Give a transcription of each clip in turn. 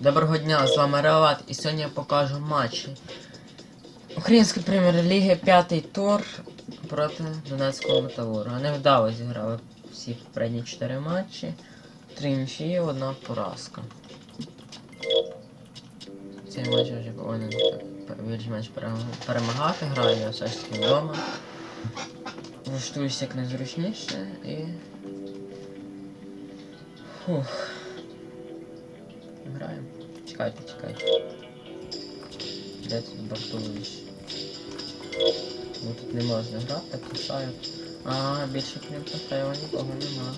Доброго дня, з вами Реалат, і сьогодні я покажу матчі. Української прем'єр-ліги п'ятий тур проти Донецького Металурга. Невдало зіграли всі попередні 4 матчі. Нічиї, одна поразка. Цей матч вже повинен більш-менш перемагати, граю я все ж таки вдома. Влаштуюся як найзручніше і. Фух. Граємо. Чекайте, чекайте. Де тут Бартулович? Ну тут не можна грати, кусають. А, більше крім Пафеєва нікого нема.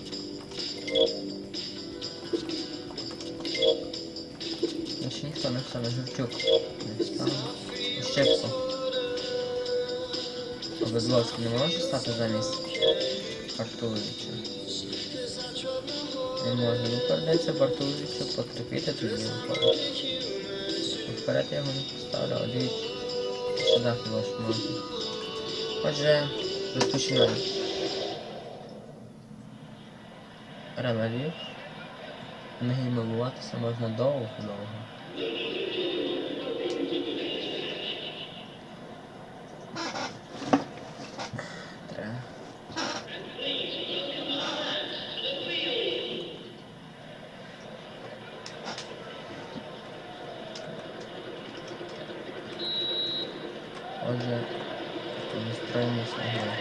Більше ніхто не встане, Журчук не встане. Щепко. Обезловський не може стати замість Бартуловича? Не може, борту, придеться Бартуловичу потерпіти тоді виходить. Вперед я його не поставлю, а дивіться. Сюди хіба що можна. Отже, розпочинаємо. Львів. Не гімнуватися можна довго-довго. Треба. Отже, настроїмося на гру.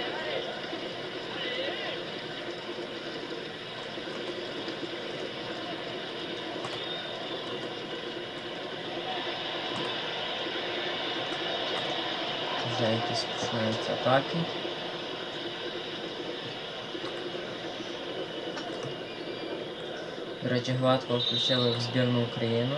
Вже якісь починаються. До речі, гладко включили в збірну Україну.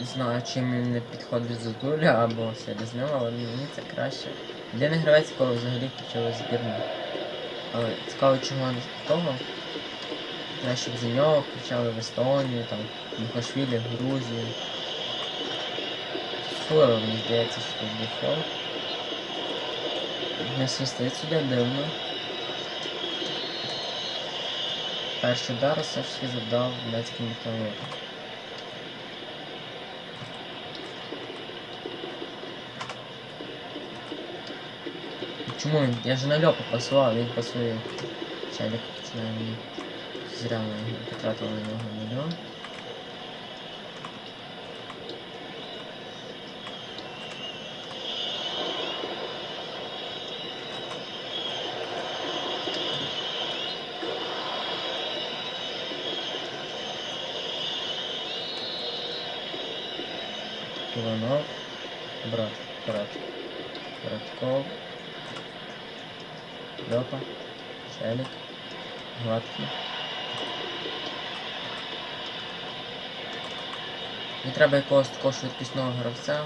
Не знаю, чим він не підходить Зозуля або Селезньов, але мені це краще. Єдиний гравець, якого взагалі включили в збірну. Але цікаво, чого не того. Краще б за нього включали в Естонію, там, в Грузію. Фуеро, мені здається, що тут був. Не свистить сюди дивно. Перший удар все ж таки завдав Донецький металург. Чому він? Я же на льопу пасував, він пасує. Челік починає мені. Зря його потратив на нього мільйон. Иванов, брат, брат, Братков, Льопа, Челик, Гладкий. Не треба якогось такого швидкісного гравця.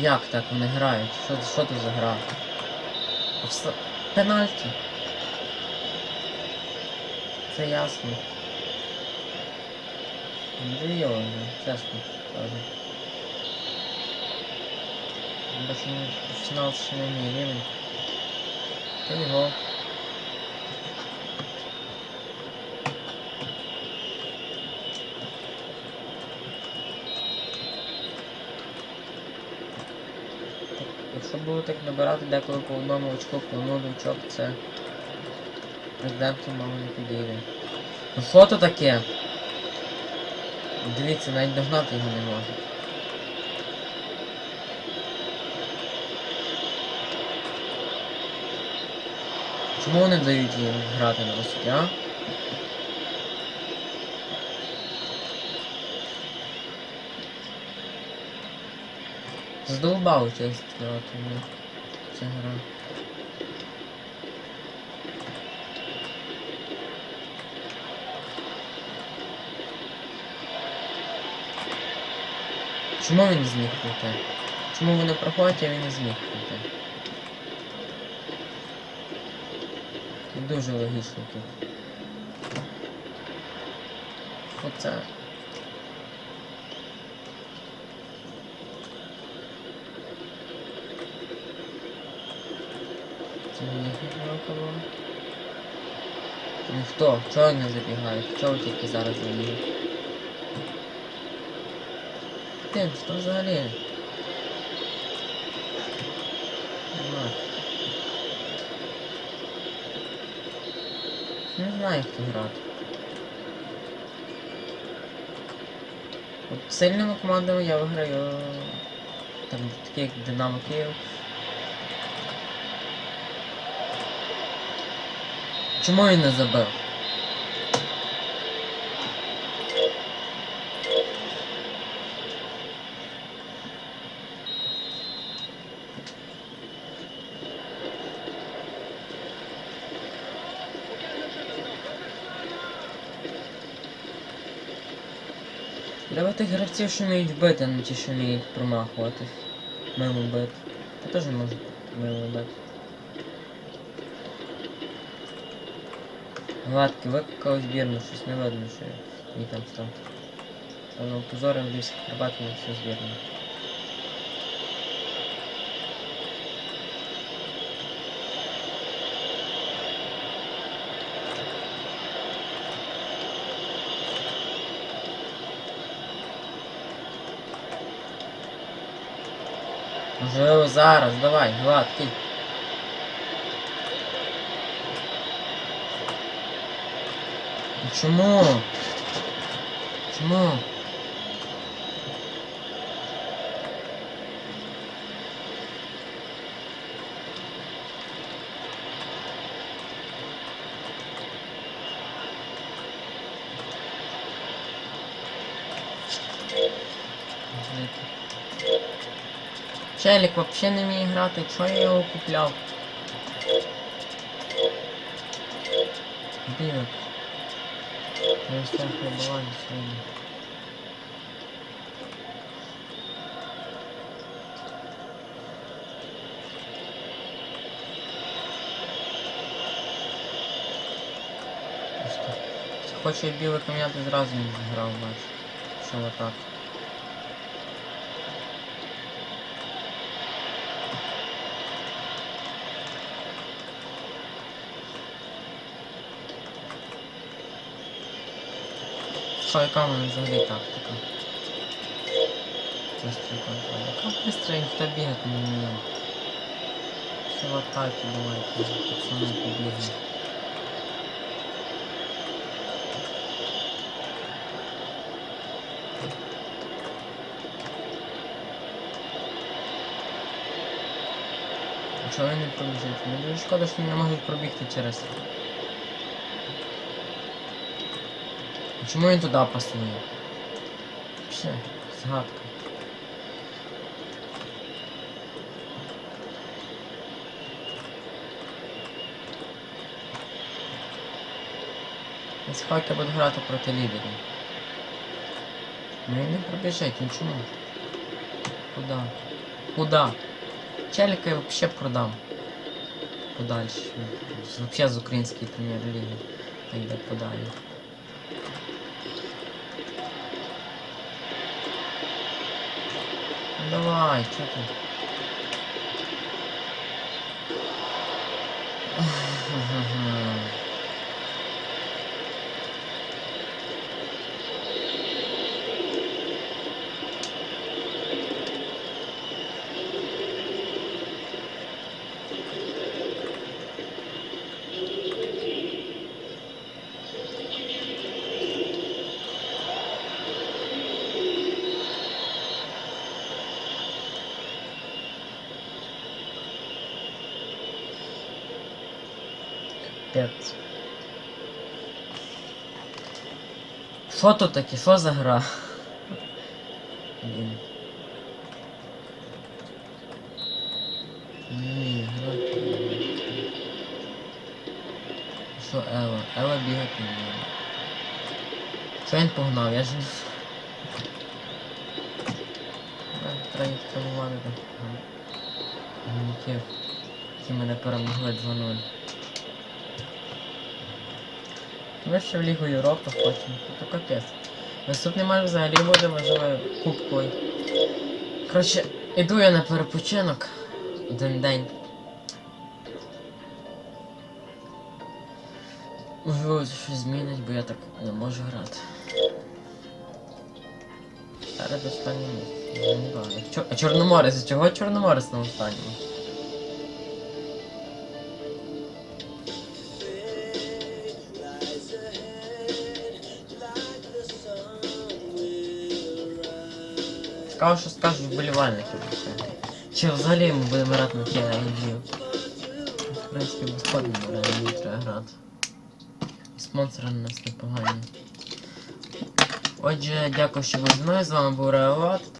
Як так вони грають? Що, що це за гра? Пенальті. Це ясно. Вже, чесно кажу. Бо що не професіонал ще не мій рівень. Та його. Якщо було так набирати деколи по одному очку, по одному очок, це президенту мало не підійде. Ну що то таке? Дивіться, навіть догнати його не може. Чому вони дають їм грати на висоті, а? Задовбав чесно сказати, ну, ця гра. Чому він зміг пройти? Чому вони проходять, а він не зміг пройти? Дуже логічно тут. Оце. Була. Ну хто? Чого не забігають? Чого тільки зараз забігають? Тим, що взагалі? Не знаю, хто грати. От сильними командами я виграю. Там такі як Динамо Київ. Чому він не забив? Треба тих гравців, що вміють бити, а не ті, що вміють промахуватись. Мимо бити. Я теж можу мимо бити. Гладкий викликав збірну, щось не видно, що він там став. Воно позорив львівських Карпат на всю збірну. Можливо, зараз, давай, гладкий. Чому? Чому? Челік вообще не вміє грати, чого я його купляв? Білик. Я став пробувати сьогодні. Просто Хоче білий кам'яти зразу не зіграв, бач. Що отак. Що, яка в мене взагалі тактика? Быстрый контроль. Яка быстро ніхто бігати не вміє? Все в атаке давайте, пацаны побігають. А Чого він не пробіжить? Мені дуже шкода, що не можуть пробігти через. Чому він туди послав? Все, згадка. Якщо я буду грати проти лідерів. Ну він не пробіжить, він чому? Куда? Куда? Челіка я вообще продам. Подальше. Вообще з української прем'єр-ліги. Та йде подалі. Давай, чё ты? Капець. Що тут таке? Що за гра? Блін. Ні, гра. Що Ева? Ева бігати не вміє. Що він погнав? Я ж не... Треба їх тренувати так. Гнітів. Які мене перемогли 2-0. Ми ще в Лігу Європи хочемо. То капець. Наступний матч взагалі буде, можливо, кубковий. Коротше, іду я на перепочинок. Один день. Можливо, щось змінить, бо я так не можу грати. Зараз знаю. Чо- А Чорноморець, чого Чорноморець на останньому? Цікаво, що скажуть вболівальники про це. Чи взагалі ми будемо грати на TNG? В принципі, безплатно на TNG треба грати. І спонсори на нас непогані. Отже, дякую, що ви з мною. З вами був Реалат.